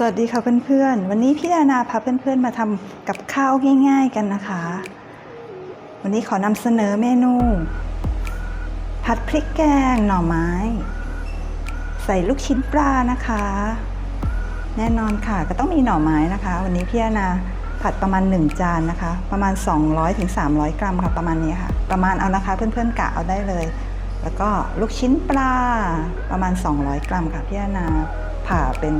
สวัสดีค่ะเพื่อนๆ วันนี้พี่ดานาพาเพื่อนๆมาทำกับข้าวง่าย ๆกันนะคะ วันนี้ขอนำเสนอเมนู ผัดพริกแกงหน่อไม้ ใส่ลูกชิ้นปลานะคะ แน่นอนค่ะก็ต้องมีหน่อไม้นะคะ วันนี้พี่ดานาผัดประมาณ 1 จานนะคะ ประมาณ 200-300ถึงกรัมค่ะประมาณนี้ค่ะ ประมาณเอานะคะเพื่อนๆกะเอาได้เลย แล้วก็ลูกชิ้นปลาประมาณ 200 กรัมค่ะพี่ดานาผ่าเป็น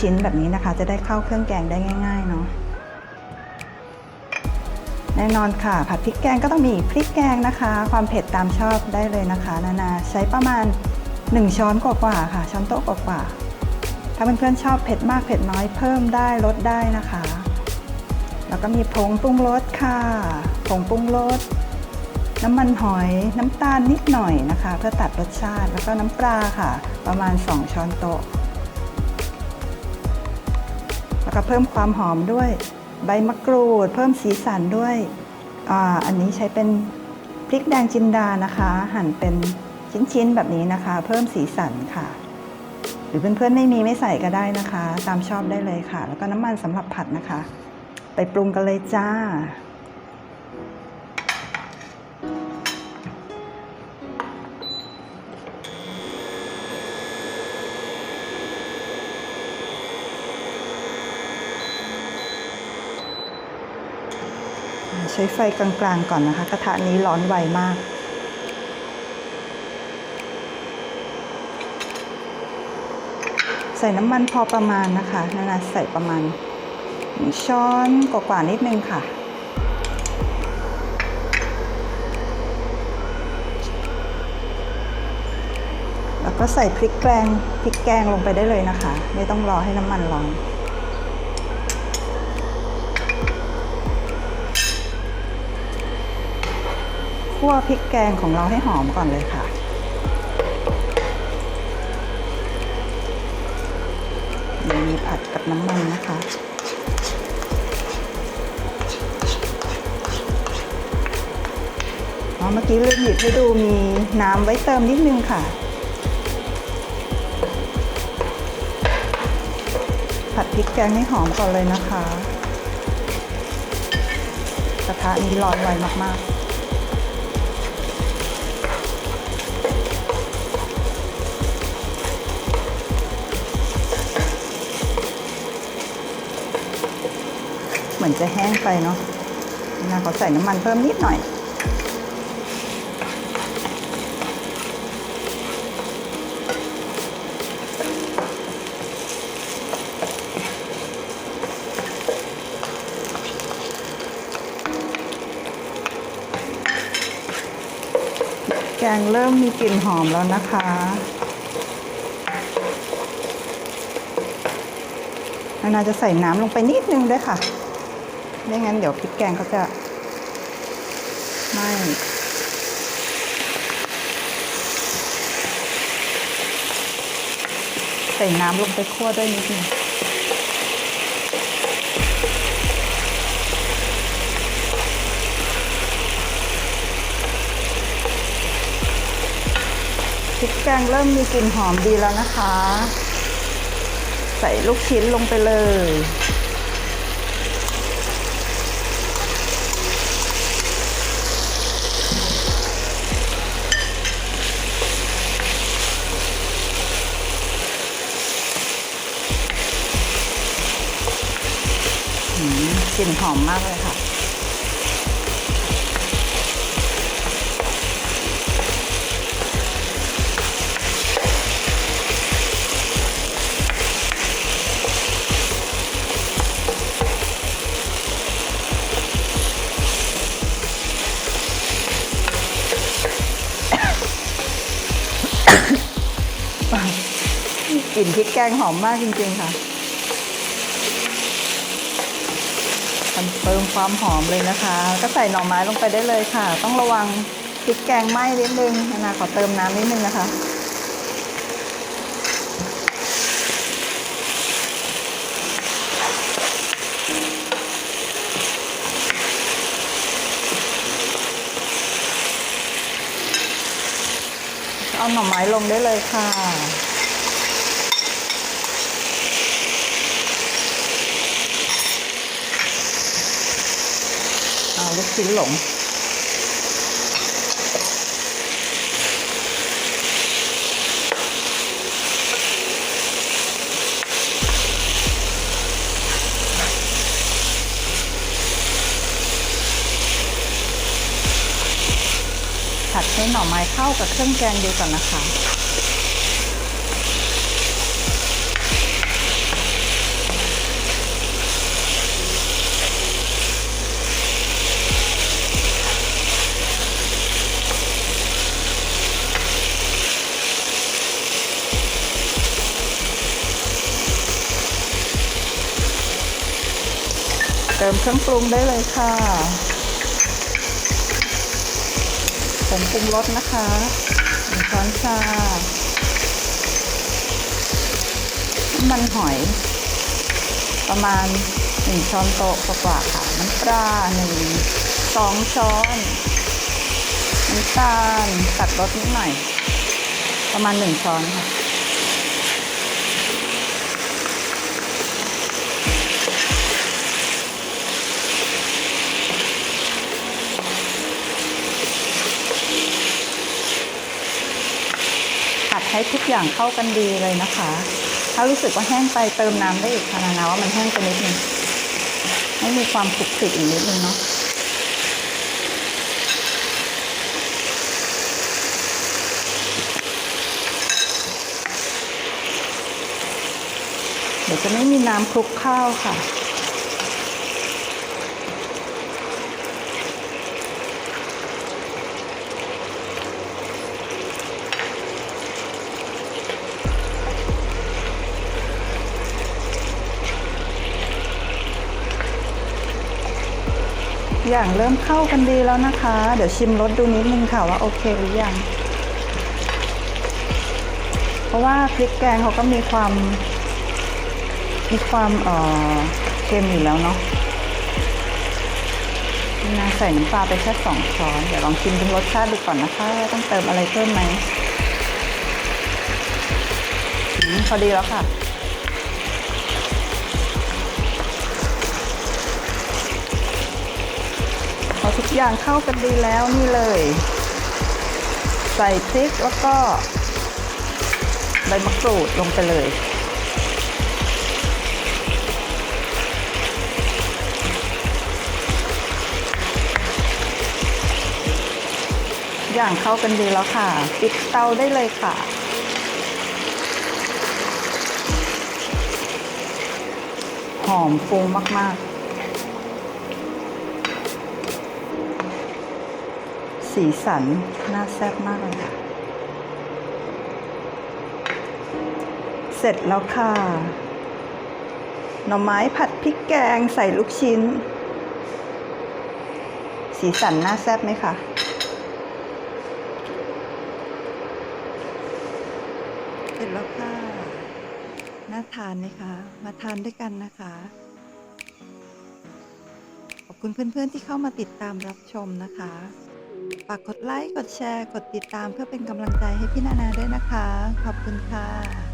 ชิ้นๆ แบบนี้นะคะ จะได้เข้าเครื่องแกงได้ง่ายๆเนาะแน่นอนค่ะ ผัดพริกแกงก็ต้องมีพริกแกงนะคะ ความเผ็ดตามชอบได้เลยนะคะ นานาใช้ประมาณ 1 ช้อนกว่าๆค่ะ ช้อนโต๊ะกว่าๆถ้าเพื่อนๆชอบเผ็ดมากเผ็ดน้อยเพิ่มได้ลดได้นะคะ แล้วก็มีผงปรุงรสค่ะผงปรุงรสน้ำมันหอยน้ำตาลนิดหน่อยนะคะ เพื่อตัดรสชาติแล้วก็น้ำปลาค่ะ ประมาณ 2 ช้อนโต๊ะ ก็เพิ่มความหอมด้วย ใบมะกรูด เพิ่มสีสันด้วยออันนี้ใช้เป็นพริกแดงจินดานะคะ หั่นเป็นชิ้นๆแบบนี้นะคะ เพิ่มสีสันค่ะ หรือเพื่อนๆไม่มีไม่ใส่ก็ได้นะคะ ตามชอบได้เลยค่ะ แล้วก็น้ำมันสำหรับผัดนะคะ ไปปรุงกันเลยจ้า ใช้ไฟกลางๆก่อนนะคะ กระทะนี้ร้อนไวมาก ใส่น้ำมันพอประมาณนะคะนานาใส่ประมาณช้อนกว่าๆนิดนึงค่ะ แล้วก็ใส่พริกแกงพริกแกงลงไปได้เลยนะคะ ไม่ต้องรอให้น้ำมันร้อน คั่วพริกแกงของเราให้หอมก่อนเลยค่ะ เดี๋ยวมีผัดกับน้ำมันนะคะเมื่อกี้ลืมหยิบให้ดูมีน้ำไว้เติมนิดนึงค่ะ ผัดพริกแกงให้หอมก่อนเลยนะคะ กระทะนี้ร้อนไวมากๆ เหมือนจะแห้งไปเนาะนาขอใส่น้ำมันเพิ่มนิดหน่อย แกงเริ่มมีกลิ่นหอมแล้วนะคะนานาจะใส่น้ำลงไปนิดนึงด้วยค่ะ ไม่งั้นเดี๋ยวพริกแกงเขาจะไหม้ใส่น้ำลงไปคั่วด้วยนิดนึงพริกแกงเริ่มมีกลิ่นหอมดีแล้วนะคะ ใส่ลูกชิ้นลงไปเลย ลิ่นหอมมากเลยค่ะกลิ่นพริกแกงหอมมากจริงๆค่ะ คอน เฟิมความหอมเลยนะคะ ก็ใส่หน่อไม้ลงไปได้เลยค่ะ ต้องระวังพริกแกงไหม้นิดนึงนานาขอเติมน้ำนิดนึงนะคะเอาหน่อไม้ลงได้เลยค่ะ ลูกชิ้นหลงผัดให้หน่อไม้เข้ากับเครื่องแกงดีก่อนนะคะ มเครื่องปรุงได้เลยค่ะผงปรุงรสนะคะหนึ่งช้อนชาน้ำมันหอยประมาณหนึ่งช้อนโต๊ะกว่าๆค่ะน้ำปลาหนึ่งสองช้อนน้ำตาลตัดรสนิดหน่อย ประมาณหนึ่งช้อนค่ะ ให้ทุกอย่างเข้ากันดีเลยนะคะ ถ้ารู้สึกว่าแห้งไปเติมน้ำได้อีกค่ะนานว่ามันแห้งไปนิดนึงให้มีความคลุกคลิกอีกนิดนึงเนาะเดี๋ยวจะไม่มีน้ำคลุกข้าวค่ะ อย่างเริ่มเข้ากันดีแล้วนะคะ เดี๋ยวชิมรสดูนิดนึงค่ะว่าโอเคหรือยัง เพราะว่าพริกแกงเขาก็มีความ มีความเออเค็มอยู่แล้วเนาะนาใส่น้ำปลาไปแค่สองช้อนเดี๋ยวลองชิมดูรสชาติดูก่อนนะคะว่าต้องเติมอะไรเพิ่มไหมอืมพอดีแล้วค่ะ ทุกอย่างเข้ากันดีแล้วนี่เลย ใส่พริกแล้วก็ใบมะกรูดลงไปเลย อย่างเข้ากันดีแล้วค่ะ ปิดเตาได้เลยค่ะหอมฟุ้งมาก ๆ สีสัน น่าแซ่บมากเลยค่ะ เสร็จแล้วค่ะ หน่อไม้ผัดพริกแกงใส่ลูกชิ้น สีสันน่าแซ่บไหมคะเสร็จแล้วค่ะ น่าทานไหมคะ มาทานด้วยกันนะคะขอบคุณเพื่อนๆที่เข้ามาติดตามรับชมนะคะากกดไลค์ กดแชร์ กดติดตามเพื่อเป็นกำลังใจให้พี่นานาด้วยนะคะ ขอบคุณค่ะ